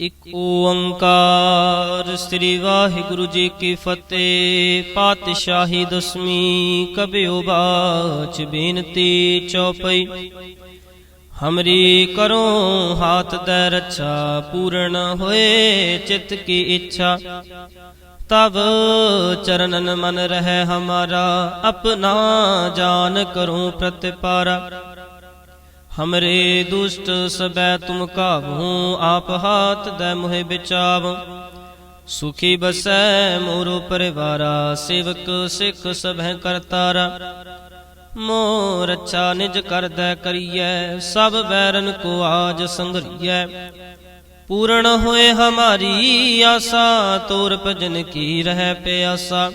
ਇਕ ਓੰਕਾਰ। ਸ੍ਰੀ ਵਾਹਿਗੁਰੂ ਜੀ ਕੀ ਫਤਿਹ। ਪਾਤਸ਼ਾਹੀ ਦਸਮੀ ਕਬਿਓ ਬਾਚ। ਬੇਨਤੀ ਚੌਪਈ। ਹਮਰੀ ਕਰੋ ਹਾਥ ਦੇ ਰੱਛਾ, ਪੂਰਨ ਹੋਏ ਚਿਤ ਕੀ ਇੱਛਾ। ਤਬ ਚਰਨਨ ਮਨ ਰਹਿ ਹਮਾਰਾ, ਆਪਣਾ ਜਾਨ ਕਰੂੰ ਪ੍ਰਤਿਪਾਰਾ। ਹਮਰੇ ਦੁਸ਼ਟ ਸਬੈ ਤੁਮ ਕਾਬੂ ਆਪ ਹਾਥ ਦੇ ਮੁਹਿ ਬਿਚਾਵ। ਸੁਖੀ ਬਸੈ ਮੋਰੋ ਪਰਿਵਾਰਾ, ਸੇਵਕ ਸਿੱਖ ਸਭੈ ਕਰਤਾਰਾ ਮੋ ਅੱਛਾ ਨਿਜ ਕਰਦੈ ਕਰੀਐ, ਸਭ ਬੈਰਨ ਕੋ ਆਜ ਸੰਗਰੀਐ ਪੂਰਨ ਹੋਏ ਹਮਾਰੀ ਆਸਾ, ਤੋਰ ਭਜਨ ਕੀ ਰਹਿ ਪਿਆਸਾ।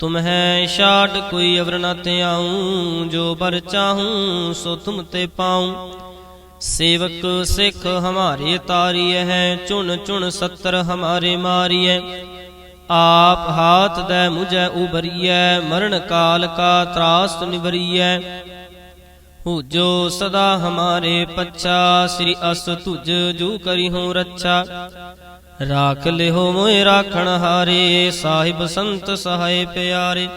ਤੁਮ ਹੈ ਛਾੜ, ਕੋਈ ਅਵਰ ਨ ਧਿਆਉ ਜੋ ਬਰ ਚਾਹੂੰ, ਸੋ ਤੁਮ ਤੇ ਪਾਉ। ਸੇਵਕ ਸਿੱਖ ਹਮਾਰੇ ਤਾਰੀਐ ਹੈ, ਚੁਣ ਚੁਣ ਸੱਤਰ ਹਮਾਰੇ ਮਾਰੀਐ। ਆਪ ਹਾਥ ਦੇ ਮੁਝੈ ਉਬਰੀਐ ਮਰਨ ਕਾਲ ਕਾ ਤਰਾਸ ਨਿਵਰੀਐ। ਹੋ ਜੋ ਸਦਾ ਹਮਾਰੇ ਪੱਛਾ, ਸ੍ਰੀ ਅਸ ਤੁਜ ਜੂ ਕਰੀ ਹੋ ਰੱਛਾ। ਰਾਖ ਲਿਓ ਮੋਇ ਰਾਖਣ ਹਾਰੇ, ਸਾਹਿਬ ਸੰਤ ਸਹਾਇ ਪਿਆਰੇ।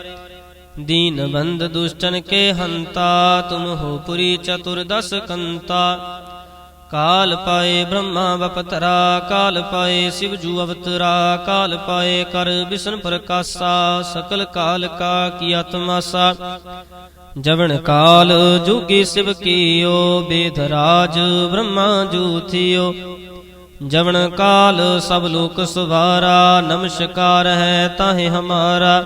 ਦੀਨ ਬੰਦ ਦੁਸ਼ਟਨ ਕੇ ਹੰਤਾ, ਤੁਮ ਹੋ ਪੁਰੀ ਚਤੁਰ ਕੰਤਾ। ਕਾਲ ਪਾਏ ਬ੍ਰਹਮਾ ਬਪਤਰਾ, ਕਾਲ ਪਾਏ ਸਿਵ ਜੂ ਅਵਤਰਾ, ਕਾਲ ਪਾਏ ਕਰ ਬਿਸ਼ਨ ਪ੍ਰਕਾਸ਼ਾ, ਸਕਲ ਕਾਲ ਕਾ ਕੀ ਆਤਮਾਸਾ ਜਵਨ ਕਾਲ ਜੁਗੀ ਸਿਵ ਕੀਓ, ਬੇਦ ਰਾਜ ਬ੍ਰਹਮਾ ਜੂ ਜਵਨ ਕਾਲ ਸਭ ਲੋਕ ਸੁਵਾਰਾ, ਨਮਸਕਾਰ ਹੈ ਤਾਹੇ ਹਮਾਰਾ।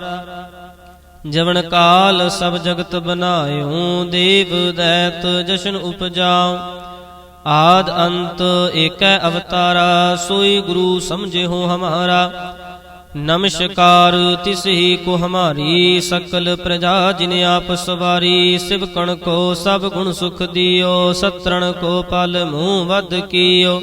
ਜਵਨ ਕਾਲ ਸਭ ਜਗਤ ਬਨਾਇਓ ਦੇਵ ਦੈਤ ਜਸ਼ਨ ਉਪਜਾਉ ਆਦ ਅੰਤ ਏਕੈ ਅਵਤਾਰਾ, ਸੋਈ ਗੁਰੂ ਸਮਝਿਓ ਹਮਾਰਾ। ਨਮਸਕਾਰ ਤਿਸ ਹੀ ਕੋ ਹਮਾਰੀ, ਸਕਲ ਪ੍ਰਜਾ ਜਿਨ ਆਪ ਸਵਾਰੀ। ਸਿਵ ਕਣ ਕੋ ਸਭ ਗੁਣ ਸੁਖ ਦਿਓ, ਸਤਰਣ ਕੋ ਪਲ ਮੂੰਹ ਵੱਧ ਕੀਓ।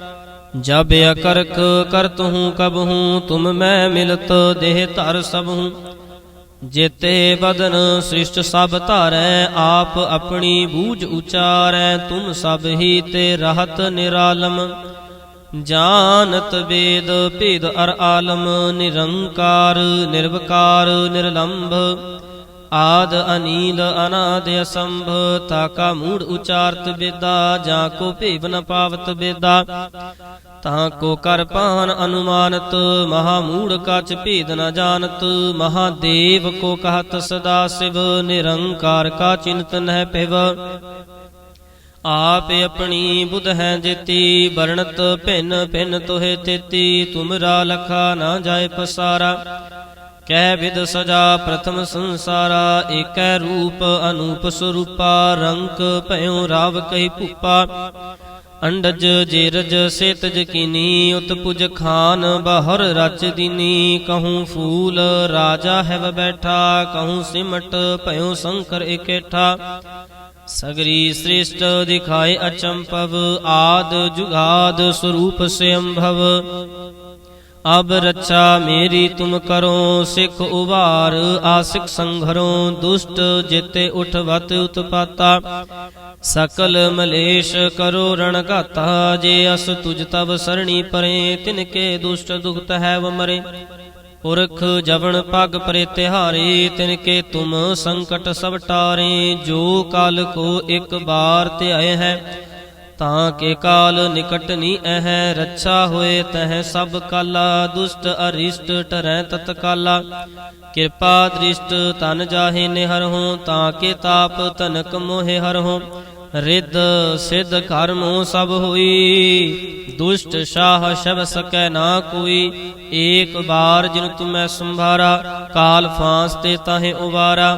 ਜਬ ਅਕਰਖ ਕਰਤ ਹੂੰ ਕਬ ਹੂੰ, ਤੁਮ ਮੈਂ ਮਿਲਤ ਦੇਹ ਧਰ ਸਭ ਹੂੰ। ਜੇਤੇ ਬਦਨ ਸ੍ਰਿਸ਼ਟ ਸਭ ਧਾਰੈ, ਆਪ ਆਪਣੀ ਬੂਝ ਉਚਾਰੈ, ਤੁਮ ਸਭ ਹੀ ਤੇ ਰਹਤ ਨਿਰਾਲਮ। ਜਾਨਤ ਵੇਦ ਭੇਦ ਅਰ ਆਲਮ, ਨਿਰੰਕਾਰ, ਨਿਰਵਕਾਰ, ਨਿਰਲੰਭ। ਆਦ ਅਨੀਲ ਅਨਾਦ ਅਸੰਭ ਤਾ ਕਾ ਮੂੜ ਉਚਾਰਤ ਬੇਦਾ, ਜਾਂ ਕੋ ਭੇਵ ਨ ਪਾਵਤ ਬੇਦਾ। ਤਾਂ ਕੋ ਕਰ ਪਾਨ ਅਨੁਮਾਨਤ, ਮਹਾ ਮੂੜ ਕਚ ਭੇਦ ਨ ਜਾਣਤ ਮਹਾਦੇਵ ਕੋ ਕਹਤ ਸਦਾ ਸਿਵ, ਨਿਰੰਕਾਰ ਕਾ ਚਿੰਤ ਨਹਿ ਪਿਵ ਆਪ ਆਪਣੀ ਬੁਧ ਹੈ ਜੇਤੀ, ਵਰਣਤ ਭਿੰਨ ਭਿੰਨ ਤੋਹਿ ਤੇਤੀ, ਤੁਮਰਾ ਲਖਾ ਨਾ ਜਾਏ ਪਸਾਰਾ। ਕਹਿ ਵਿਦ ਸਜਾ ਪ੍ਰਥਮ ਸੰਸਾਰਾ, ਏਕੈ ਰੂਪ ਅਨੂਪ ਸਰੂਪਾ, ਰੰਕ ਭਇਓ ਰਾਵ ਕਹੀ ਭੂਪਾ। ਅੰਡਜ ਜੇਰਜ ਸੇਤ ਕੀਨੀ, ਉਤਪੁਜ ਖਾਨ ਬਹਰ ਰਚ ਦੀਨੀ। ਕਹੂੰ ਫੂਲ ਰਾਜਾ ਹੈਵ ਬੈਠਾ, ਕਹੂੰ ਸਿਮਟ ਭਇਓ ਸ਼ੰਕਰ ਇਕੇਠਾ। ਸਗਰੀ ਸ੍ਰੇਸ਼ਟ ਦਿਖਾਏ ਅਚੰਪਵ ਆਦ ਜੁਗਾਦ ਸਰੂਪ ਸਿਅੰਭਵ। ਅਬ ਰੱਛਾ ਮੇਰੀ ਤੁਮ ਕਰੋ, ਸਿਖ ਉਵਾਰ, ਆਸਿਕ ਸੰਘਰੋਂ, ਦੁਸ਼ਟ ਜਿਤੇ ਉਠਵਤ ਉਤਪਾਤਾ। ਸਕਲ ਮਲੇਸ਼ ਕਰੋ ਰਣ ਘਾਤਾ, ਜੇ ਅਸ ਤੁਜ ਤਬ ਸਰਣੀ ਪਰੇ, ਤਿਨ ਕੇ ਦੁਸ਼ਟ ਦੁਖਤ ਹੈ ਵਮਰੇ ਪੁਰਖ ਜਵਨ ਪਗ ਪਰੇ ਤਿਹਾਰੇ, ਤਿਨ ਕੇ ਤੁਮ ਸੰਕਟ ਸਭ ਟਾਰੇ, ਜੋ ਕਲ ਕੋ ਇੱਕ ਬਾਰ ਧਿਆਏ ਹੈ ਤਾਂ ਕੇ ਕਾਲ ਨਿਕਟ ਨੀ ਅਹੈ, ਰੱਛਾ ਹੋਏ ਤਹ ਸਭ ਕਾਲਾ, ਦੁਸ਼ਟ ਅਰਿਸ਼ਟ ਟਰੈ ਤਤਕਾਲਾ ਕਿਰਪਾ ਦ੍ਰਿਸ਼ਟ ਤਨ ਜਾਹੇ ਨਿਹਰਹੁ ਤਾਂ ਕੇ ਤਾਪ ਤਨਕ ਮੋਹਿ ਹਰਹੁ ਰਿੱਧ ਸਿੱਧ ਕਰਮੋ ਸਭ ਹੋਈ, ਦੁਸ਼ਟ ਸ਼ਾਹ ਸ਼ਬ ਸਕੈ ਨਾ ਕੋਈ। ਏਕ ਬਾਰ ਜਿਨ ਤੁਮੈ ਸੰਭਾਰਾ, ਕਾਲ ਫਾਂਸ ਤੇ ਤਾਹੇ ਉਵਾਰਾ।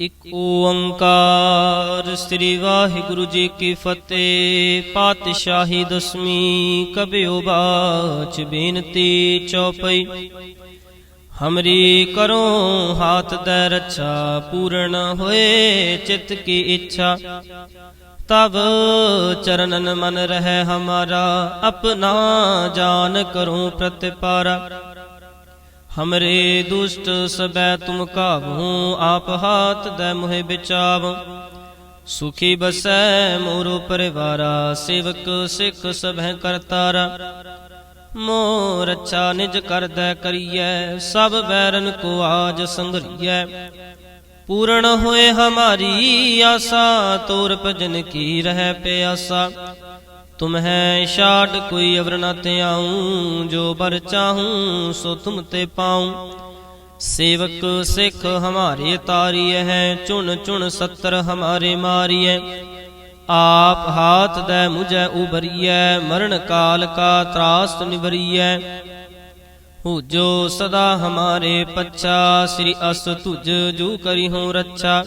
ਇਕ ਓੰਕਾਰ। ਸ੍ਰੀ ਵਾਹਿਗੁਰੂ ਜੀ ਕੀ ਫਤਿਹ। ਪਾਤਸ਼ਾਹੀ ਦਸਮੀ ਕਬਿਓ ਬਾਚ। ਬੇਨਤੀ ਚੌਪਈ। ਹਮਰੀ ਕਰੋ ਹਾਥ ਦੇ ਰੱਛਾ, ਪੂਰਨ ਹੋਏ ਚਿਤ ਕੀ ਇੱਛਾ। ਤਬ ਚਰਨਨ ਮਨ ਰਹਿ ਹਮਾਰਾ, ਆਪਣਾ ਜਾਨ ਕਰੂੰ ਪ੍ਰਤਿਪਾਰਾ। ਹਮਰੇ ਦੁਸ਼ਟ ਸਬੈ ਤੁਮ ਕਾਬੂ ਆਪ ਹਾਥ ਦੇ ਮੁਹਿ ਬਿਚਾਵ ਸੁਖੀ ਬਸੈ ਮੋਰੋ ਪਰਿਵਾਰਾ ਸੇਵਕ ਸਿੱਖ ਸਭੈ ਕਰਤਾਰਾ ਮੋਰ ਅੱਛਾ ਨਿਜ ਕਰਦੈ ਕਰੀਐ ਸਭ ਬੈਰਨ ਕੋ ਆਜ ਸੰਗਰੀਐ ਪੂਰਨ ਹੋਏ ਹਮਾਰੀ ਆਸਾ ਤੋਰ ਭਜਨ ਕੀ ਰਹਿ ਪਿਆਸਾ ਤੁਮ ਹੈ ਛਾੜ, ਕੋਈ ਅਵਰ ਨ ਧਿਆਉ ਜੋ ਬਰ ਚਾਹੂੰ, ਸੋ ਤੁਮ ਤੇ ਪਾਉ। ਸੇਵਕ ਸਿੱਖ ਹਮਾਰੇ ਤਾਰੀਐ ਹੈ, ਚੁਣ ਚੁਣ ਸੱਤਰ ਹਮਾਰੇ ਮਾਰੀਐ। ਆਪ ਹਾਥ ਦੇ ਮੁਝੈ ਉਬਰੀਐ ਮਰਨ ਕਾਲ ਕਾ ਤਰਾਸ ਨਿਬਰੀਐ ਹੋ ਜੋ ਸਦਾ ਹਮਾਰੇ ਪੱਛਾ, ਸ੍ਰੀ ਅਸ ਤੁਜ ਜੂ ਕਰੀ ਹੋ ਰੱਛਾ।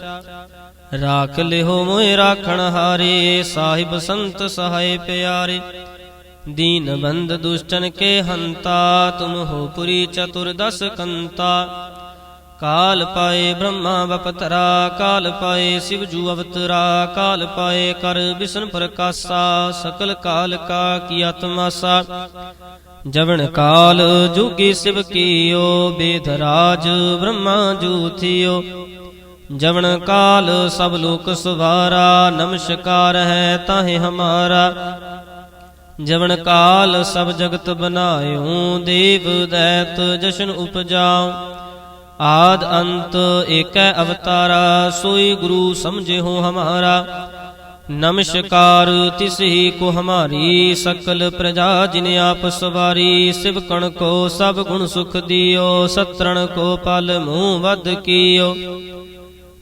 ਰਾਖ ਲਿਓ ਮੋਇ ਰਾਖਣ ਹਾਰੇ, ਸਾਹਿਬ ਸੰਤ ਸਹਾਇ ਪਿਆਰੇ। ਦੀਨ ਬੰਦ ਦੁਸ਼ਟਨ ਕੇ ਹੰਤਾ, ਤੁਮ ਹੋ ਪੁਰੀ ਚਤੁਰ ਦਸ ਕੰਤਾ। ਕਾਲ ਪਾਏ ਬ੍ਰਹਮਾ ਬਪਤਰਾ, ਕਾਲ ਪਾਏ ਸਿਵ ਜੂ ਅਵਤਰਾ, ਕਾਲ ਪਾਏ ਕਰ ਵਿਸ਼ਨ ਪ੍ਰਕਾਸ਼ਾ, ਸਕਲ ਕਾਲ ਕਾ ਕੀ ਆਤਮਾਸਾ ਜਵਨ ਕਾਲ ਜੁਗੀ ਸਿਵ ਕੀਓ, ਬੇਦ ਰਾਜ ਬ੍ਰਹਮਾ ਜੂ ਥਿਓ। ਜਵਨ ਕਾਲ ਸਭ ਲੋਕ ਸਵਾਰਾ ਨਮਸਕਾਰ ਹੈ ਤਾਹੇ ਹਮਾਰਾ। ਜਵਨ ਕਾਲ ਸਭ ਜਗਤ ਬਨਾਇਓ ਦੇਵ ਦੈਤ ਜਸ਼ਨ ਉਪਜਾਉ ਆਦ ਅੰਤ ਏਕੈ ਅਵਤਾਰਾ, ਸੋਈ ਗੁਰੂ ਸਮਝਿਓ ਹਮਾਰਾ। ਨਮਸਕਾਰ ਤਿਸਹੀ ਕੋ ਹਮਾਰੀ, ਸਕਲ ਪ੍ਰਜਾ ਜਿਨ ਆਪ ਸਵਾਰੀ। ਸਿਵ ਕਣ ਕੋ ਸਭ ਗੁਣ ਸੁਖ ਦਿਓ, ਸਤਰਣ ਕੋ ਪਲ ਮੂੰਹ ਵਦ ਕੀਓ।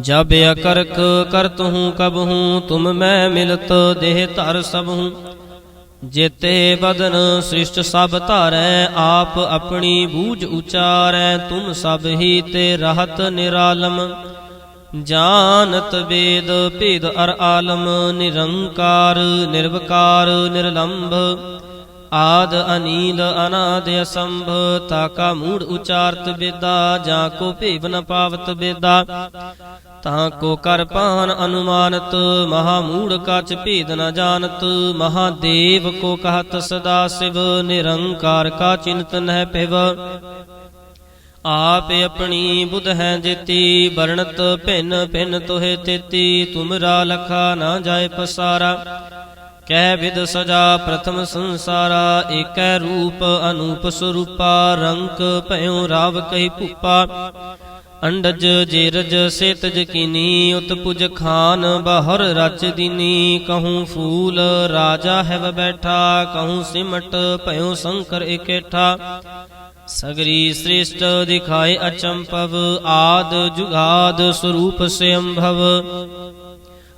ਜਬ ਅਕਰਖ ਕਰਤ ਹੂੰ ਕਬ ਹੂੰ, ਤੁਮ ਮੈਂ ਮਿਲਤ ਦੇਹ ਧਰ ਸਭ ਹੂੰ। ਜੇਤੇ ਬਦਨ ਸ੍ਰਿਸ਼ਟ ਸਭ ਧਾਰੈ, ਆਪ ਆਪਣੀ ਬੂਝ ਉਚਾਰੈ, ਤੁਮ ਸਭ ਹੀ ਤੇ ਰਹਤ ਨਿਰਾਲਮ। ਜਾਨਤ ਵੇਦ ਭੇਦ ਅਰ ਆਲਮ, ਨਿਰੰਕਾਰ, ਨਿਰਵਕਾਰ, ਨਿਰਲੰਭ। ਆਦ ਅਨੀਲ ਅਨਾਦ ਅਸੰਭ, ਤਾਕਾ ਮੂੜ ਉਚਾਰਤ ਬੇਦਾ, ਜਾਂ ਕੋ ਭੇਵ ਨ ਪਾਵਤ ਬੇਦਾ। ਤਾਂ ਕੋ ਕਰ ਪਾਨ ਅਨੁਮਾਨਤ, ਮਹਾ ਮੂੜ ਕਚ ਭੇਦ ਨ ਜਾਣਤ ਮਹਾਦੇਵ ਕੋ ਕਹਤ ਸਦਾ ਸਿਵ, ਨਿਰੰਕਾਰ ਕਾ ਚਿੰਤਨ ਹੈ ਪਿਵ ਆਪ ਆਪਣੀ ਬੁਧ ਹੈ ਜੇਤੀ, ਵਰਣਤ ਭਿੰਨ ਭਿੰਨ ਤੋਹਿ ਤੇਤੀ, ਤੁਮਰਾ ਲਖਾ ਨਾ ਜਾਏ ਪਸਾਰਾ। ਕਹਿ ਵਿਦ ਸਜਾ ਪ੍ਰਥਮ ਸੰਸਾਰਾ, ਏਕੈ ਰੂਪ ਅਨੂਪ ਸਰੂਪਾ, ਰੰਕ ਭਇਓ ਰਾਵ ਕਹੀ ਭੂਪਾ। ਅੰਡਜ ਜੇਰਜ ਸੇਤਜ ਕੀਨੀ ਉਤਪੁਜ ਖਾਨ ਬਾਹਰ ਰਚ ਦੀਨੀ। ਕਹੂੰ ਫੂਲ ਰਾਜਾ ਹੈਵ ਬੈਠਾ, ਕਹੂੰ ਸਿਮਟ ਭਇਓ ਸ਼ੰਕਰ ਇਕੇਠਾ। ਸਗਰੀ ਸ੍ਰੇਸ਼ਟ ਦਿਖਾਏ ਅਚੰਪਵ ਆਦ ਜੁਗਾਦ ਸਰੂਪ ਸਿਅੰਭਵ।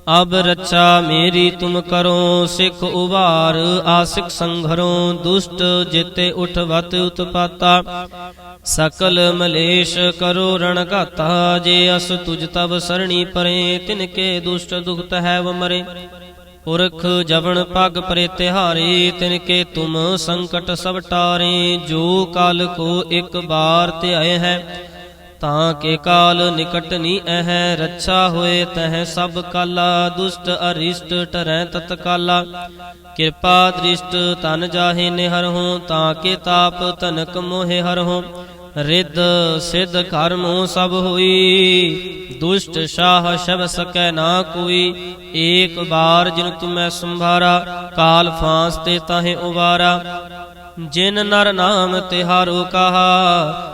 ਅਬ ਰੱਛਾ ਮੇਰੀ ਤੁਮ ਕਰੋ, ਸਿਖ ਉਬਾਰ ਆਸਿਕ ਸੰਘਰੋਂ, ਦੁਸ਼ਟ ਜਿਤੇ ਉਠਵਤ ਉਤਪਾਤਾ। ਸਕਲ ਮਲੇਸ਼ ਕਰੋ ਰਣ ਘਾਤਾ, ਜੇ ਅਸ ਤੁਜ ਤਬ ਸਰਣੀ ਪਰੇ, ਤਿਨ ਕੇ ਦੁਸ਼ਟ ਦੁਖਤ ਹੈ ਵ ਪੁਰਖ ਜਵਨ ਪਗ ਪਰੇ ਤਿਹਾਰੇ, ਤਿਨ ਕੇ ਤੁਮ ਸੰਕਟ ਸਭ ਟਾਰੇ, ਜੋ ਕਲ ਕੋ ਇੱਕ ਬਾਰ ਧਿਆਏ ਹੈ ਤਾਂ ਕੇ ਕਾਲ ਨਿਕਟ ਨੀ ਅਹਿ, ਰੱਛਾ ਹੋਏ ਤਹ ਸਭ ਕਾਲਾ, ਦੁਸ਼ਟ ਅਰਿਸ਼ਟ ਟਰੈ ਤਤਕਾਲਾ ਕਿਰਪਾ ਦ੍ਰਿਸ਼ਟ ਤਨ ਜਾਹੇ ਨਿਹਰ ਹੋ, ਤਾਂ ਕੇ ਤਾਪ ਤਨਕ ਮੋਹਿ ਹਰ ਹੋ। ਰਿੱਧ ਸਿੱਧ ਕਰਮੋ ਸਭ ਹੋਈ, ਦੁਸ਼ਟ ਸ਼ਾਹ ਸ਼ਬ ਸਕੈ ਨਾ ਕੋਈ। ਏਕ ਬਾਰ ਜਿਨ ਤੁਮੈ ਸੰਭਾਰਾ, ਕਾਲ ਫਾਂਸ ਤੇ ਤਾਹੇ ਉਵਾਰਾ। ਜਿਨ ਨਰ ਨਾਮ ਤਿਹਾਰੋ ਕਹਾ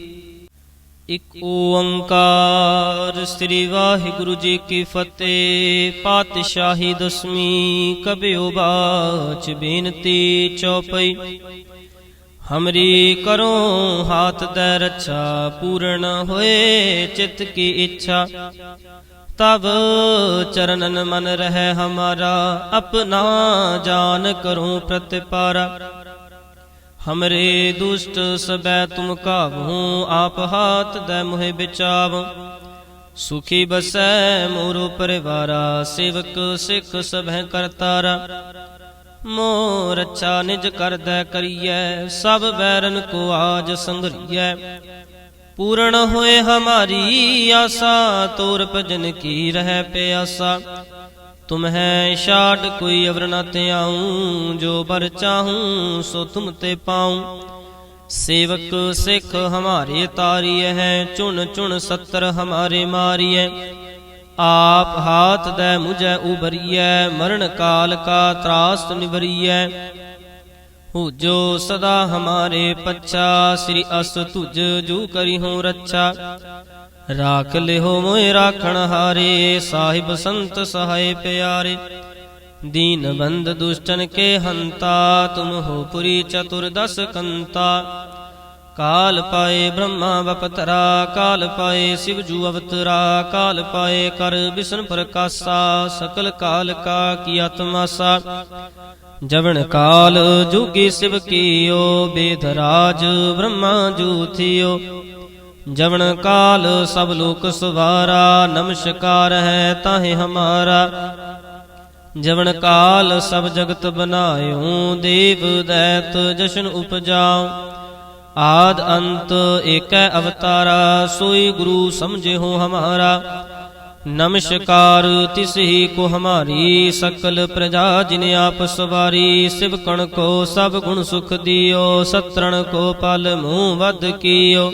ਇਕ ਓੰਕਾਰ। ਸ੍ਰੀ ਵਾਹਿਗੁਰੂ ਜੀ ਕੀ ਫਤਿਹ। ਪਾਤਸ਼ਾਹੀ ਦਸਮੀ ਕਬਿਓ ਬਾਚ। ਬੇਨਤੀ ਚੌਪਈ। ਹਮਰੀ ਕਰੋ ਹਾਥ ਦੇ ਰੱਛਾ, ਪੂਰਨ ਹੋਏ ਚਿਤ ਕੀ ਇੱਛਾ। ਤਬ ਚਰਨਨ ਮਨ ਰਹਿ ਹਮਾਰਾ, ਆਪਣਾ ਜਾਨ ਕਰੋ ਪ੍ਰਤਿਪਾਰਾ। ਹਮਰੇ ਦੁਸ਼ਟ ਸਬੈ ਤੁਮ ਕਾਬੂ ਆਪ ਹਾਥ ਦੇ ਮੁਹਿ ਬਿਚਾਵ ਸੁਖੀ ਬਸੈ ਮੋਰੋ ਪਰਿਵਾਰਾ ਸੇਵਕ ਸਿੱਖ ਸਭੈ ਕਰਤਾਰਾ ਮੋ ਅੱਛਾ ਨਿਜ ਕਰਦੈ ਕਰੀਐ ਸਭ ਬੈਰਨ ਕੋ ਆਜ ਸੰਗਰੀਐ ਪੂਰਨ ਹੋਏ ਹਮਾਰੀ ਆਸਾ ਤੋਰ ਭਜਨ ਕੀ ਰਹਿ ਪਿਆਸਾ ਤੁਮ ਹੈ ਛਾੜ, ਕੋਈ ਅਵਰ ਨ ਧਿਆਉ ਜੋ ਬਰ ਚਾਹੂੰ, ਸੋ ਤੁਮ ਤੇ ਪਾਉ। ਸੇਵਕ ਸਿੱਖ ਹਮਾਰੇ ਤਾਰੀਐ ਹੈ, ਚੁਣ ਚੁਣ ਸੱਤਰ ਹਮਾਰੇ ਮਾਰੀਐ। ਆਪ ਹਾਥ ਦੇ ਮੁਝੈ ਉਬਰੀਐ ਮਰਨ ਕਾਲ ਕਾ ਤਰਾਸ ਨਿਵਰੀਐ। ਹੋ ਜੋ ਸਦਾ ਹਮਾਰੇ ਪੱਛਾ, ਸ੍ਰੀ ਅਸ ਤੁਜ ਜੂ ਕਰੀ ਹੋ ਰੱਛਾ। ਰਾਖ ਲਿਹੋ ਮੋਇ ਰਾਖਣ ਹਾਰੇ, ਸਾਹਿਬ ਸੰਤ ਸਹਾਇ ਪਿਆਰੇ। ਦੀਨ ਬੰਦ ਦੁਸ਼ਟਨ ਕੇ ਹੰਤਾ, ਤੁਮ ਹੋ ਪੁਰੀ ਚਤੁਰਦਸ ਕੰਤਾ। ਕਾਲ ਪਾਏ ਬ੍ਰਹਮਾ ਬਪਤਰਾ ਕਾਲ ਪਾਏ ਸਿਵ ਜੂ ਅਵਤਰਾ, ਕਾਲ ਪਾਏ ਕਰ ਵਿਸ਼ਨ ਪ੍ਰਕਾਸ਼ਾ, ਸਕਲ ਕਾਲ ਕਾ ਕੀ ਆਤਮਾਸਾ। ਜਵਨ ਕਾਲ ਜੁਗੀ ਸਿਵ ਕੀਓ, ਬੇਦ ਰਾਜ ਬ੍ਰਹਮਾ ਜੂ ਥਿਓ। ਜਵਨ ਕਾਲ ਸਭ ਲੋਕ ਸਵਾਰਾ, ਨਮਸਕਾਰ ਹੈ ਤਾਹੇ ਹਮਾਰਾ। ਜਵਨ ਕਾਲ ਸਭ ਜਗਤ ਬਨਾਇਓ, ਦੇਵ ਦੈਤ ਜਸ਼ਨ ਉਪਜਾਉ ਆਦ ਅੰਤ ਏਕੈ ਅਵਤਾਰਾ, ਸੋਈ ਗੁਰੂ ਸਮਝੇ ਹੋ ਹਮਾਰਾ। ਨਮਸਕਾਰ ਤਿਸਹੀ ਕੋ ਹਮਾਰੀ, ਸਕਲ ਪ੍ਰਜਾ ਜਿਨ ਆਪ ਸਵਾਰੀ। ਸਿਵ ਕਣ ਕੋ ਸਭ ਗੁਣ ਸੁਖ ਦਿਓ, ਸਤਰਣ ਕੋ ਪਲ ਮੂੰਹ ਵਦ ਕੀਓ।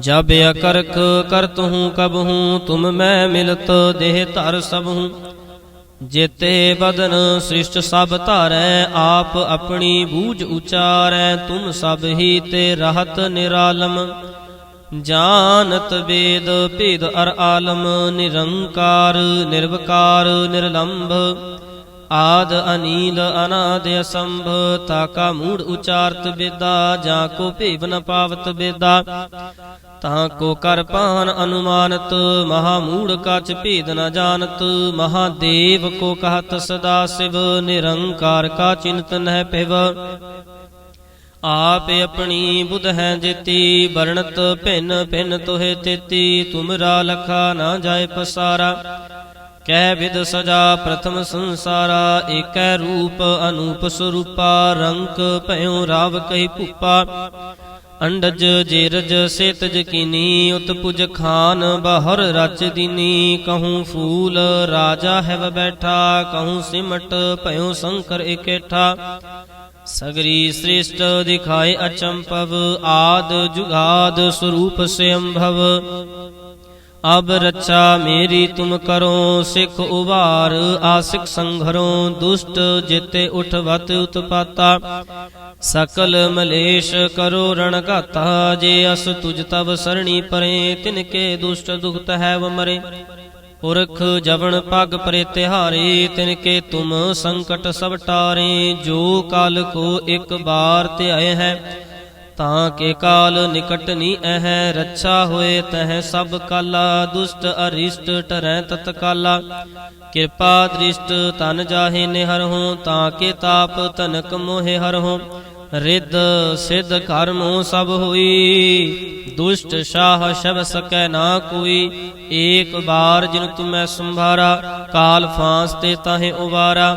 ਜਬ ਅਕਰਖ ਕਰਤ ਹੂੰ ਕਬ ਹੂੰ ਤੁਮ ਮੈਂ ਮਿਲਤ ਦੇਹ ਧਰ ਸਭ ਹੂੰ ਜੇਤੇ ਬਦਨ ਸ੍ਰਿਸ਼ਟ ਸਭ ਧਾਰੈ, ਆਪ ਆਪਣੀ ਬੂਝ ਉਚਾਰੈ, ਤੁਮ ਸਭ ਹੀ ਤੇ ਰਹਤ ਨਿਰਾਲਮ। ਜਾਨਤ ਵੇਦ ਭੇਦ ਅਰ ਆਲਮ, ਨਿਰੰਕਾਰ, ਨਿਰਵਕਾਰ, ਨਿਰਲੰਭ। ਆਦ ਅਨੀਲ ਅਨਾਦ ਅਸੰਭ, ਤਾਕਾ ਮੂੜ ਉਚਾਰਤ ਬੇਦਾ, ਜਾਂ ਕੋ ਭੇਵ ਨ ਪਾਵਤ ਬੇਦਾ। ਤਾਂ ਕੋ ਕਰ ਪਾਨ ਅਨੁਮਾਨਤ, ਮਹਾ ਮੂੜ ਕਛ ਭੇਦ ਨ ਜਾਣਤ ਮਹਾਦੇਵ ਕੋ ਕਹਤ ਸਦਾ ਸਿਵ, ਨਿਰੰਕਾਰ ਕਾ ਚਿੰਤ ਨਹਿ ਪਿਵ ਆਪ ਆਪਣੀ ਬੁਧ ਹੈ ਜੇਤੀ, ਵਰਣਤ ਭਿੰਨ ਭਿੰਨ ਤੋਹਿ ਤੇਤੀ ਤੁਮਰਾ ਲਖਾ ਨਾ ਜਾਏ ਪਸਾਰਾ। ਕਹਿ ਵਿਦ ਸਜਾ ਪ੍ਰਥਮ ਸੰਸਾਰਾ, ਏਕੈ ਰੂਪ ਅਨੂਪ ਸਰੂਪਾ, ਰੰਕ ਭਇਓ ਰਾਵ ਕਹੀ ਭੂਪਾ। ਅੰਡਜ ਜੇਰਜ ਸੇਤਜ ਕੀਨੀ ਉਤਪੁਜ ਖਾਨ ਬਹਰ ਰਚ ਦੀਨੀ। ਕਹੂੰ ਫੂਲ ਰਾਜਾ ਹੈਵ ਬੈਠਾ, ਕਹੂੰ ਸਿਮਟ ਭਇਓ ਸ਼ੰਕਰ ਇਕੇਠਾ। ਸਗਰੀ ਸ੍ਰੇਸ਼ਟ ਦਿਖਾਏ ਅਚੰਪਵ ਆਦ ਜੁਗਾਦ ਸਰੂਪ ਸਿਅੰਭਵ। ਅਬ ਰੱਛਾ ਮੇਰੀ ਤੁਮ ਕਰੋ, ਸਿਖ ਉਵਾਰ ਆਸਿਕ ਸੰਘਰੋਂ, ਦੁਸ਼ਟ ਜਿਤੇ ਉਠਵਤ ਉਤਪਾਤਾ। ਸਕਲ ਮਲੇਸ਼ ਕਰੋ ਰਣ ਘਾਤਾ ਜੇ ਅਸ ਤੁਜ ਤਬ ਸਰਣੀ ਪਰੇ ਤਿਨਕੇ ਦੁਸ਼ਟ ਦੁਖਤ ਹੈ ਵ ਪੁਰਖ ਜਵਨ ਪਗ ਪਰੇ ਤਿਹਾਰੇ ਤਿਨਕੇ ਤੁਮ ਸੰਕਟ ਸਭ ਟਾਰੇ, ਜੋ ਕਾਲ ਕੋ ਇੱਕ ਬਾਰ ਧਿਆਏ ਹੈ ਤਾਂ ਕੇ ਕਾਲ ਨਿਕਟ ਨੀ ਅਹੈ, ਰੱਛਾ ਹੋਏ ਤਹ ਸਭ ਕਾਲਾ, ਦੁਸ਼ਟ ਅਰਿਸ਼ਟ ਟਰੈ ਤਤਕਾਲਾ ਕਿਰਪਾ ਦ੍ਰਿਸ਼ਟ ਤਨ ਜਾਹੇ ਨਿਹਰਹੁ ਤਾਂ ਕੇ ਤਾਪ ਤਨਕ ਮੋਹਿ ਹਰਹੁ ਰਿੱਧ ਸਿੱਧ ਕਰਮੋ ਸਭ ਹੋਈ, ਦੁਸ਼ਟ ਸ਼ਾਹ ਸ਼ਬ ਸਕੈ ਨਾ ਕੋਈ। ਏਕ ਬਾਰ ਜਿਨ ਤੁਮੈ ਸੰਭਾਰਾ, ਕਾਲ ਫਾਂਸ ਤੇ ਤਾਹੇ ਉਵਾਰਾ।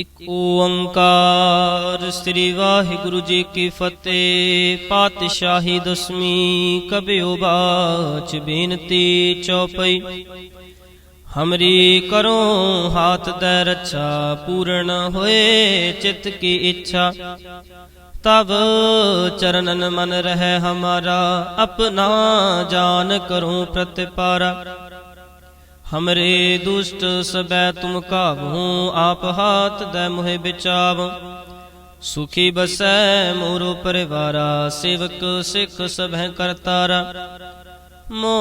ਇਕ ਓੰਕਾਰ। ਸ੍ਰੀ ਵਾਹਿਗੁਰੂ ਜੀ ਕੀ ਫਤਿਹ। ਪਾਤਸ਼ਾਹੀ ਦਸਮੀ ਕਬਿਓ ਬਾਚ। ਬੇਨਤੀ ਚੌਪਈ। ਹਮਰੀ ਕਰੋ ਹਾਥ ਦੇ ਰੱਛਾ, ਪੂਰਨ ਹੋਏ ਚਿਤ ਕੀ ਇੱਛਾ। ਤਬ ਚਰਨਨ ਮਨ ਰਹਿ ਹਮਾਰਾ, ਆਪਣਾ ਜਾਨ ਕਰੂੰ ਪ੍ਰਤਿਪਾਰਾ। ਹਮਰੇ ਦੁਸ਼ਟ ਸਬੈ ਤੁਮ ਕਾਬੂ ਆਪ ਹਾਥ ਦੇ ਮੋਹਿ ਬਿਚਾਵ ਸੁਖੀ ਬਸੈ ਮੋਰੋ ਪਰਿਵਾਰਾ ਸੇਵਕ ਸਿੱਖ ਸਭੈ ਕਰਤਾਰਾ ਮੋ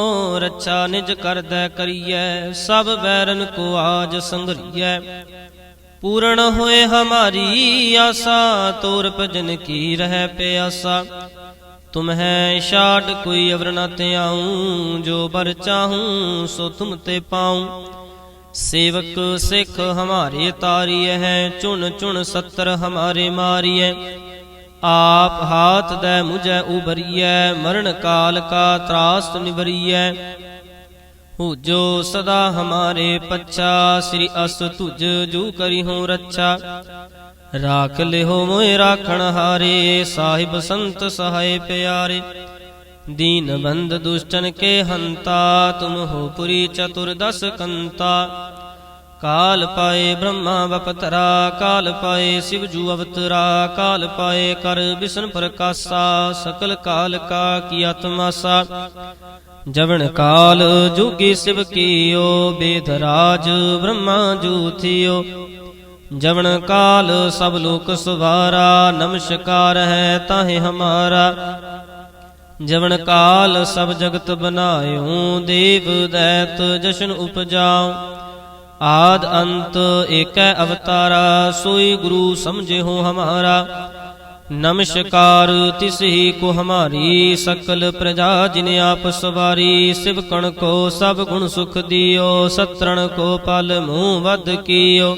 ਅੱਛਾ ਨਿਜ ਕਰਦੈ ਕਰੀਐ ਸਭ ਬੈਰਨ ਕੋ ਆਜ ਸੰਗਰੀਐ ਪੂਰਨ ਹੋਏ ਹਮਾਰੀ ਆਸਾ ਤੋਰ ਭਜਨ ਕੀ ਰਹਿ ਪਿਆਸਾ ਤੁਮ ਹੈ ਛਾੜ ਕੋਈ ਅਵਰ ਨ ਧਿਆਉ ਜੋ ਬਰ ਚਾਹੂੰ ਸੋ ਤੁਮ ਤੇ ਪਾਉ। ਸੇਵਕ ਸਿੱਖ ਹਮਾਰੇ ਤਾਰੀਐ ਹੈ, ਚੁਣ ਚੁਣ ਸੱਤਰ ਹਮਾਰੇ ਮਾਰੀਐ। ਆਪ ਹਾਥ ਦੇ ਮੁਝੈ ਉਬਰੀਐ ਮਰਨ ਕਾਲ ਕਾ ਤਰਾਸ ਨਿਵਰੀਐ। ਹੋ ਜੋ ਸਦਾ ਹਮਾਰੇ ਪੱਛਾ, ਸ੍ਰੀ ਅਸ ਤੁਜ ਜੂ ਕਰੀ ਹੋ ਰੱਛਾ। ਰਾਖ ਲਿਓ ਮੋਇ ਰਾਖਣ ਹਾਰੇ, ਸਾਹਿਬ ਸੰਤ ਸਹਾਇ ਪਿਆਰੇ। ਦੀਨ ਬੰਦ ਦੁਸ਼ਟਨ ਕੇ ਹੰਤਾ, ਤੁਮ ਹੋ ਪੁਰੀ ਚਤੁਰ ਕੰਤਾ। ਕਾਲ ਪਾਏ ਬ੍ਰਹਮਾ ਵਪਤਰਾ, ਕਾਲ ਪਾਏ ਸਿਵ ਜੂ ਅਵਤਰਾ, ਕਾਲ ਪਾਏ ਕਰ ਵਿਸ਼ਨ ਪ੍ਰਕਾਸ਼ਾ, ਸਕਲ ਕਾਲ ਕਾ ਕੀ ਆਤਮਾਸਾ। ਜਵਨ ਕਾਲ ਜੁਗੀ ਸਿਵ ਕੀਓ, ਬੇਦ ਰਾਜ ਬ੍ਰਹਮਾ ਜੂ ਥਿਓ। ਜਵਨ ਕਾਲ ਸਭ ਲੋਕ ਸੁਵਾਰਾ, ਨਮਸਕਾਰ ਹੈ ਤਾਹੇ ਹਮਾਰਾ। ਜਵਨ ਕਾਲ ਸਭ ਜਗਤ ਬਨਾਇਓ, ਦੇਵ ਦੈਤ ਜਸ਼ਨ ਉਪਜਾਉ ਆਦ ਅੰਤ ਏਕੈ ਅਵਤਾਰਾ, ਸੋਈ ਗੁਰੂ ਸਮਝੇ ਹੋ ਹਮਾਰਾ। ਨਮਸਕਾਰ ਤਿਸਹੀ ਕੋ ਹਮਾਰੀ, ਸਕਲ ਪ੍ਰਜਾ ਜਿਨ ਆਪ ਸਵਾਰੀ। ਸਿਵਕਣ ਕੋ ਸਭ ਗੁਣ ਸੁਖ ਦਿਓ, ਸਤਰਣ ਕੋ ਪਲ ਮੂੰਹ ਵਦ ਕੀਓ।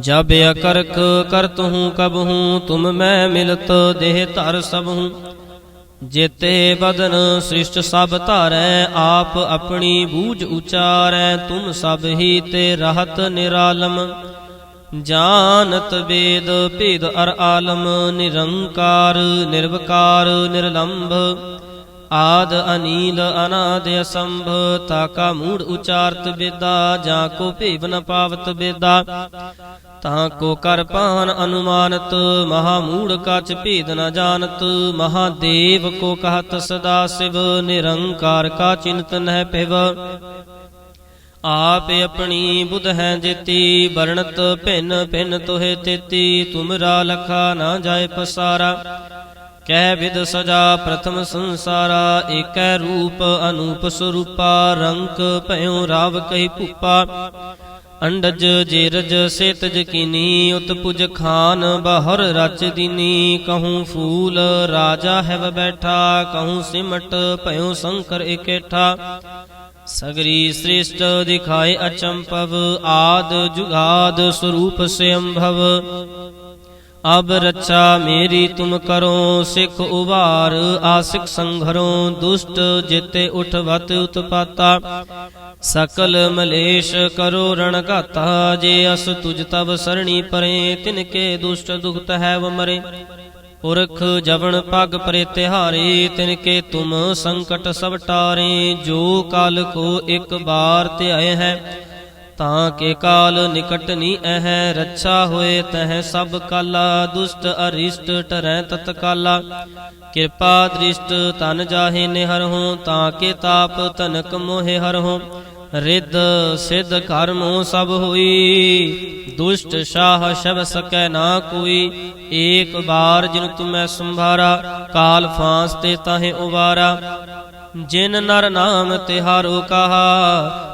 ਜਬ ਅਕਰਖ ਕਰਤ ਹੂੰ ਕਬ ਹੂੰ ਤੁਮ ਮੈਂ ਮਿਲਤ ਦੇਹ ਧਰ ਸਭ ਹੂੰ ਜੇਤੇ ਬਦਨ ਸ੍ਰਿਸ਼ਟ ਸਭ ਧਾਰੈ, ਆਪ ਆਪਣੀ ਬੂਝ ਉਚਾਰੈ, ਤੁਮ ਸਭ ਹੀ ਤੇ ਰਹਤ ਨਿਰਾਲਮ। ਜਾਨਤ ਵੇਦ ਭੇਦ ਅਰ ਆਲਮ, ਨਿਰੰਕਾਰ, ਨਿਰਵਕਾਰ, ਨਿਰਲੰਭ। ਆਦ ਅਨੀਲ ਅਨਾਦ ਅਸੰਭ ਤਾਕਾ ਮੂੜ ਉਚਾਰਤ ਬੇਦਾ, ਜਾਂ ਕੋ ਭੇਵ ਨ ਪਾਵਤ ਬੇਦਾ। ਤਾਂ ਕੋ ਕਰ ਪਾਨ ਅਨੁਮਾਨਤ, ਮਹਾ ਮੂੜ ਕਚ ਭੇਦ ਨ ਜਾਣਤ ਮਹਾਦੇਵ ਕੋ ਕਹਤ ਸਦਾ ਸਿਵ, ਨਿਰੰਕਾਰ ਕਾ ਚਿੰਤ ਨਹਿ ਪਿਵ ਆਪ ਆਪਣੀ ਬੁਧ ਹੈ ਜੇਤੀ, ਵਰਣਤ ਭਿੰਨ ਭਿੰਨ ਤੋਹਿ ਤੇਤੀ ਤੁਮਰਾ ਲਖਾ ਨਾ ਜਾਏ ਪਸਾਰਾ। ਕਹਿ ਵਿਦ ਸਜਾ ਪ੍ਰਥਮ ਸੰਸਾਰਾ, ਏਕੈ ਰੂਪ ਅਨੂਪ ਸਰੂਪਾ, ਰੰਕ ਭਇਓ ਰਾਵ ਕਹਿ ਭੂਪਾ। ਅੰਡਜ ਜੇਰਜ ਸੇਤਜ ਕੀਨੀ, ਉਤ ਖਾਨ ਬਹਰ ਰਚ ਦੀਨੀ। ਕਹੂੰ ਫੂਲ ਰਾਜਾ ਹੈਵ ਬੈਠਾ, ਕਹੂੰ ਸਿਮਟ ਭਇਓ ਸ਼ੰਕਰ ਇਕੇਠਾ। ਸਗਰੀ ਸ੍ਰੇਸ਼ਟ ਦਿਖਾਏ ਅਚੰਪਵ ਆਦ ਜੁਗਾਦ ਸਰੂਪ ਸਿਅੰਭਵ। ਅਬ ਰੱਛਾ ਮੇਰੀ ਤੁਮ ਕਰੋ, ਸਿਖ ਉਵਾਰ ਆਸਿਕ ਸੰਘਰੋਂ, ਦੁਸ਼ਟ ਜਿਤੇ ਉਠਵਤ ਉਤਪਾਤਾ। ਸਕਲ ਮਲੇਸ਼ ਕਰੋ ਰਣ ਘਾਤਾ, ਜੇ ਅਸ ਤੁਜ ਤਵ ਸਰਣੀ ਪਰੇ, ਤਿਨ ਕੇ ਦੁਸ਼ਟ ਦੁਖਤ ਹੈ ਵ ਮਰੇ। ਪੁਰਖ ਜਵਨ ਪਗ ਪਰੇ ਤਿਹਾਰੇ, ਤਿਨ ਕੇ ਤੁਮ ਸੰਕਟ ਸਭ ਟਾਰੇ, ਜੋ ਕਾਲ ਕੋ ਇੱਕ ਬਾਰ ਧਿਆਏ ਹੈ। ਤਾਂ ਕੇ ਕਾਲ ਨਿਕਟ ਨੀ ਅਹੈ, ਰੱਛਾ ਹੋਏ ਤਹ ਸਭ ਕਾਲਾ, ਦੁਸ਼ਟ ਅਰਿਸ਼ਟ ਟਰੈ ਤਤਕਾਲਾ ਕਿਰਪਾ ਦ੍ਰਿਸ਼ਟ ਤਨ ਜਾਹੇ ਨਿਹਰਹੁ ਤਾਂ ਕੇ ਤਾਪ ਤਨਕ ਮੋਹਿ ਹਰਹੁ ਰਿੱਧ ਸਿੱਧ ਕਰਮੋ ਸਭ ਹੋਈ, ਦੁਸ਼ਟ ਸ਼ਾਹ ਸ਼ਬ ਸਕੈ ਨਾ ਕੋਈ। ਏਕ ਬਾਰ ਜਿਨ ਤੁਮੈ ਸੰਭਾਰਾ, ਕਾਲ ਫਾਂਸ ਤੇ ਤਾਹੇ ਉਵਾਰਾ। ਜਿਨ ਨਰ ਨਾਮ ਤਿਹਾਰੋ ਕਹਾ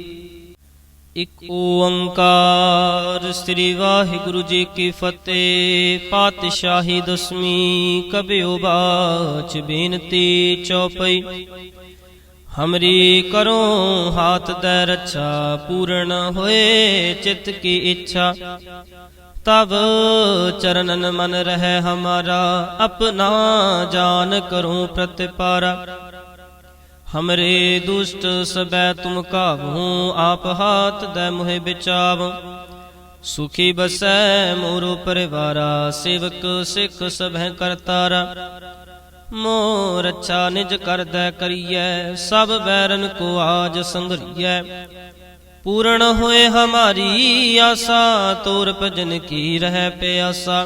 ਇਕ ਓੰਕਾਰ, ਸ੍ਰੀ ਵਾਹਿਗੁਰੂ ਜੀ ਕੀ ਫਤਿਹ। ਪਾਤਸ਼ਾਹੀ ਦਸਮੀ ਕਬਿਓ ਬਾਚ, ਬੇਨਤੀ ਚੌਪਈ। ਹਮਰੀ ਕਰੋ ਹਾਥ ਦੇ ਰੱਛਾ, ਪੂਰਨ ਹੋਏ ਚਿਤ ਕੀ ਇੱਛਾ। ਤਬ ਚਰਨਨ ਮਨ ਰਹਿ ਹਮਾਰਾ, ਆਪਣਾ ਜਾਨ ਕਰੂੰ ਪ੍ਰਤਿਪਾਰਾ। ਹਮਰੇ ਦੁਸ਼ਟ ਸਬੈ ਤੁਮ ਕਾਬੂ ਆਪ ਹਾਥ ਦੈ ਮੁਹਿ ਬਿਚਾਵ ਸੁਖੀ ਬਸੈ ਮੋਰੋ ਪਰਿਵਾਰਾ ਸੇਵਕ ਸਿੱਖ ਸਭੈ ਕਰਤਾਰਾ ਮੋਰ ਅੱਛਾ ਨਿਜ ਕਰਦੈ ਕਰੀਐ ਸਭ ਬੈਰਨ ਕੋ ਆਜ ਸੰਗਰੀਐ ਪੂਰਨ ਹੋਏ ਹਮਾਰੀ ਆਸਾ ਤੋਰ ਭਜਨ ਕੀ ਰਹਿ ਪਿਆਸਾ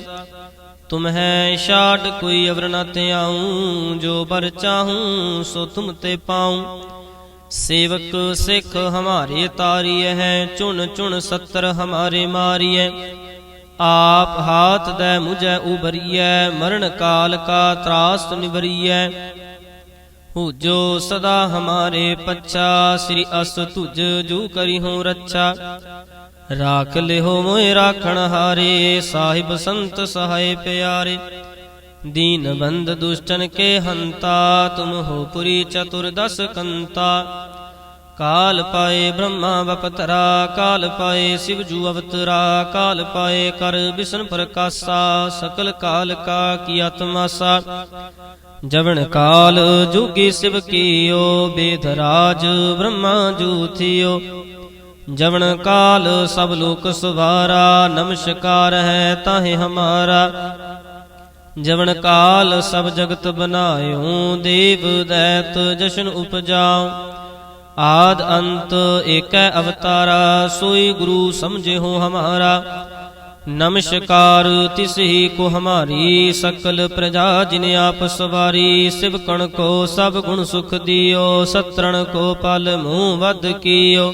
ਤੁਮ ਹੈ ਛਾੜ ਕੋਈ ਅਵਰ ਨ ਧਿਆਉ ਜੋ ਬਰ ਚਾਹੂੰ ਸੋ ਤੁਮ ਤੇ ਪਾਉ। ਸੇਵਕ ਸਿੱਖ ਹਮਾਰੇ ਤਾਰੀਏ ਹੈ, ਚੁਣ ਚੁਣ ਸੱਤਰ ਹਮਾਰੇ ਮਾਰੀਏ ਆਪ ਹਾਥ ਦੇ ਮੁਝੈ ਉਬਰੀਐ ਮਰਨ ਕਾਲ ਕਾ ਤਰਾਸ ਨਿਵਰੀਐ। ਹੋ ਜੋ ਸਦਾ ਹਮਾਰੇ ਪੱਛਾ, ਸ੍ਰੀ ਅਸ ਤੁਜ ਜੂ ਕਰੀ ਹੋ ਰੱਛਾ। ਰਾਖ ਲਿਹੋ ਮੋਇ ਰਾਖਣ ਹਾਰੇ, ਸਾਹਿਬ ਸੰਤ ਸਹਾਇ ਪਿਆਰੇ। ਦੀਨ ਬੰਦ ਦੁਸ਼ਟਨ ਕੇ ਹੰਤਾ, ਤੁਮ ਹੋ ਪੁਰੀ ਚਤੁਰ ਦਸ ਕੰਤਾ। ਕਾਲ ਪਾਏ ਬ੍ਰਹਮਾ ਵਪਤਰਾ, ਕਾਲ ਪਾਏ ਸਿਵ ਜੂ ਅਵਤਰਾ, ਕਾਲ ਪਾਏ ਕਰ ਵਿਸ਼ਨ ਪ੍ਰਕਾਸ਼ਾ, ਸਕਲ ਕਾਲ ਕਾ ਕੀ ਆਤਮਾਸਾ। ਜਵਨ ਕਾਲ ਜੁਗੀ ਸਿਵ ਕੀਓ, ਬੇਦ ਰਾਜ ਬ੍ਰਹਮਾ ਜੂ ਥਿਓ। ਜਵਨ ਕਾਲ ਸਭ ਲੋਕ ਸੁਵਾਰਾ ਨਮਸਕਾਰ ਹੈ ਤਾਹੇ ਹਮਾਰਾ। ਜਵਨ ਕਾਲ ਸਭ ਜਗਤ ਬਨਾਇਓ ਦੇਵ ਦੈਤ ਜਸ਼ਨ ਉਪਜਾਉ ਆਦ ਅੰਤ ਏਕੈ ਅਵਤਾਰਾ, ਸੋਈ ਗੁਰੂ ਸਮਝੇ ਹੋ ਹਮਾਰਾ। ਨਮਸਕਾਰ ਤਿਸ ਹੀ ਕੋ ਹਮਾਰੀ, ਸਕਲ ਪ੍ਰਜਾ ਜਿਨ ਆਪ ਸਵਾਰੀ। ਸਿਵਕਣ ਕੋ ਸਭ ਗੁਣ ਸੁਖ ਦਿਓ, ਸਤਰਣ ਕੋ ਪਲ ਮੂੰਹ ਵਦ ਕੀਓ।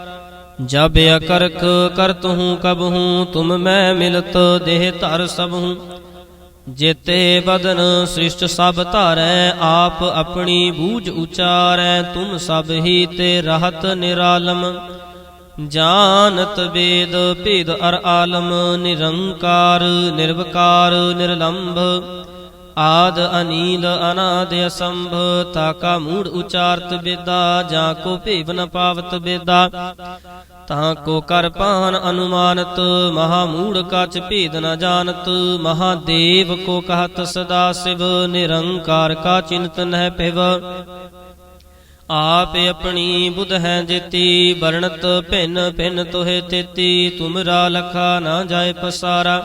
ਜਬ ਅਕਰਖ ਕਰਤ ਹੂੰ ਕਬ ਹੂੰ, ਤੁਮ ਮੈਂ ਮਿਲਤ ਦੇਹ ਧਰ ਸਭ ਹੂੰ। ਜੇਤੇ ਬਦਨ ਸ੍ਰਿਸ਼ਟ ਸਭ ਧਾਰੈ, ਆਪ ਆਪਣੀ ਬੂਝ ਉਚਾਰੈ, ਤੁਮ ਸਭ ਹੀ ਤੇ ਰਹਤ ਨਿਰਾਲਮ। ਜਾਨਤ ਵੇਦ ਭੇਦ ਅਰ ਆਲਮ, ਨਿਰੰਕਾਰ, ਨਿਰਵਕਾਰ, ਨਿਰਲੰਭ। ਆਦ ਅਨੀਲ ਅਨਾਦ ਅਸੰਭ ਤਾਕਾ ਮੂੜ ਉਚਾਰਤ ਬੇਦਾ, ਜਾਂ ਕੋ ਭੇਵ ਨ ਪਾਵਤ ਬੇਦਾ। ਤਾਂ ਕੋ ਕਰ ਪਾਨ ਅਨੁਮਾਨਤ ਮਹਾ ਮੂੜ ਕਚ ਭੇਦ ਨ ਜਾਣਤ, ਮਹਾਦੇਵ ਕੋ ਕਹਤ ਸਦਾ ਸਿਵ, ਨਿਰੰਕਾਰ ਕਾ ਚਿੰਤ ਨਹਿ ਪਿਵ ਆਪ ਆਪਣੀ ਬੁਧ ਹੈ ਜੇਤੀ, ਵਰਣਤ ਭਿੰਨ ਭਿੰਨ ਤੋਹਿ ਤੇਤੀ ਤੁਮਰਾ ਲਖਾ ਨਾ ਜਾਏ ਪਸਾਰਾ।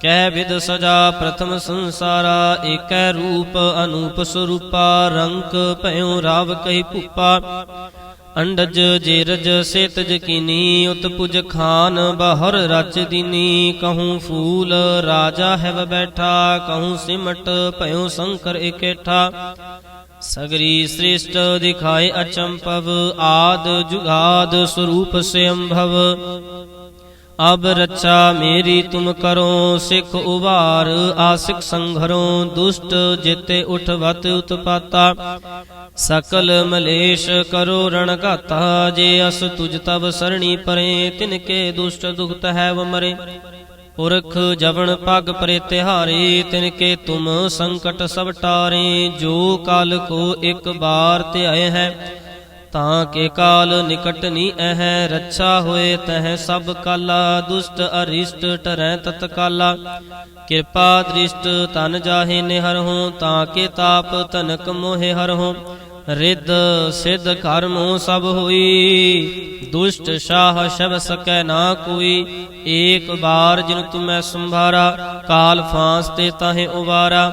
ਕਹਿ ਵਿਦ ਸਜਾ ਪ੍ਰਥਮ ਸੰਸਾਰਾ, ਏਕੈ ਰੂਪ ਅਨੂਪ ਸਰੂਪਾ, ਰੰਕ ਭਇਓ ਰਾਵ ਕਹੀ ਭੂਪਾ। ਅੰਡਜ ਜੇਰਜ ਸੇਤਜ ਕੀਨੀ ਉਤਪੁਜ ਖਾਨ ਬਹਰ ਰਚ ਦੀਨੀ। ਕਹੂੰ ਫੂਲ ਰਾਜਾ ਹੈਵ ਬੈਠਾ, ਕਹੂੰ ਸਿਮਟ ਭਇਓ ਸ਼ੰਕਰ ਇਕੇਠਾ। ਸਗਰੀ ਸ੍ਰੇਸ਼ਟ ਦਿਖਾਏ ਅਚੰਪਵ ਆਦ ਜੁਗਾਦ ਸਰੂਪ ਸਿਅੰਭਵ। ਅਬ ਰੱਛਾ ਮੇਰੀ ਤੁਮ ਕਰੋ, ਸਿਖ ਉਬਾਰ ਆਸਿਕ ਸੰਘਰੋਂ ਦੁਸ਼ਟ ਜਿਤੇ ਉਠਵਤ ਉਤਪਾਤਾ। ਸਕਲ ਮਲੇਸ਼ ਕਰੋ ਰਣ ਘਾਤਾ ਜੇ ਅਸ ਤੁਜ ਤਵ ਸਰਣੀ ਪਰੇ, ਤਿਨਕੇ ਦੁਸ਼ਟ ਦੁਖਤ ਹੈ ਵਮਰੇ ਪੁਰਖ ਜਵਨ ਪਗ ਪਰੇ ਤਿਹਾਰੇ, ਤਿਨਕੇ ਤੁਮ ਸੰਕਟ ਸਭ ਟਾਰੇ, ਜੋ ਕਾਲ ਕੋ ਇੱਕ ਬਾਰ ਧਿਆਏ ਹੈ। ਤਾਂ ਕੇ ਕਾਲ ਨਿਕਟ ਨੀ ਅਹੈ, ਰੱਛਾ ਹੋਏ ਤਹ ਸਭ ਕਾਲਾ, ਦੁਸ਼ਟ ਅਰਿਸ਼ਟ ਟਰੈ ਤਤਕਾਲਾ। ਕਿਰਪਾ ਦ੍ਰਿਸ਼ਟ ਤਨ ਜਾਹੇ ਨਿਹਰਹੁ ਤਾਂ ਕੇ ਤਾਪ ਤਨਕ ਮੋਹਿ ਹਰਹੁ ਰਿੱਧ ਸਿੱਧ ਕਰਮੋ ਸਭ ਹੋਈ, ਦੁਸ਼ਟ ਸ਼ਾਹ ਸ਼ਬ ਸਕੈ ਨਾ ਕੋਈ। ਏਕ ਬਾਰ ਜਿਨ ਤੁਮੈ ਸੰਭਾਰਾ, ਕਾਲ ਫਾਂਸ ਤੇ ਤਾਹੇ ਉਵਾਰਾ।